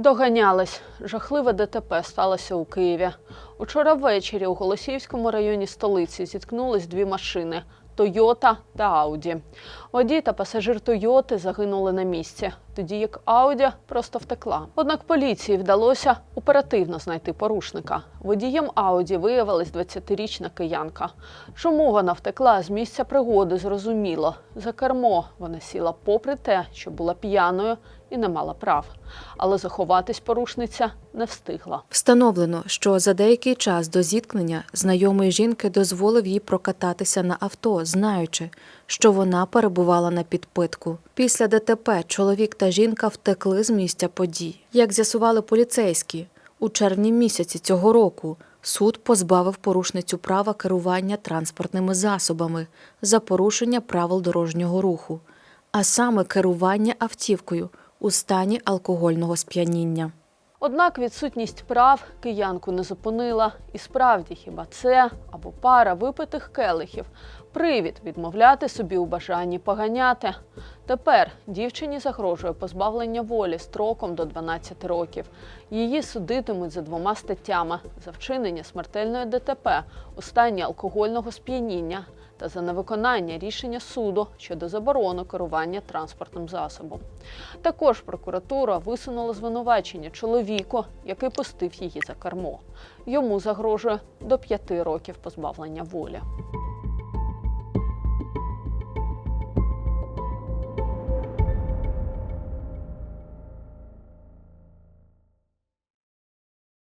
Доганялись. Жахливе ДТП сталося у Києві. Учора ввечері у Голосіївському районі столиці зіткнулись дві машини Тойота та Ауді. Водій та пасажир Тойоти загинули на місці, тоді як Ауді просто втекла. Однак поліції вдалося оперативно знайти порушника. Водієм Ауді виявилась 20-річна киянка. Чому вона втекла з місця пригоди, зрозуміло. За кермо вона сіла попри те, що була п'яною і не мала прав. Але заховатись порушниця не встигла. Встановлено, що за деякий час до зіткнення знайомий жінки дозволив їй прокататися на авто, знаючи, що вона перебувала на підпитку. Після ДТП чоловік та жінка втекли з місця подій. Як з'ясували поліцейські, у червні місяці цього року суд позбавив порушницю права керування транспортними засобами за порушення правил дорожнього руху, а саме керування автівкою у стані алкогольного сп'яніння. Однак відсутність прав киянку не зупинила. І справді, хіба це або пара випитих келихів привід відмовляти собі у бажанні поганяти. Тепер дівчині загрожує позбавлення волі строком до 12 років. Її судитимуть за двома статтями: за вчинення смертельної ДТП у стані алкогольного сп'яніння та за невиконання рішення суду щодо заборони керування транспортним засобом. Також прокуратура висунула звинувачення чоловіку, який пустив її за кермо. Йому загрожує до п'яти років позбавлення волі.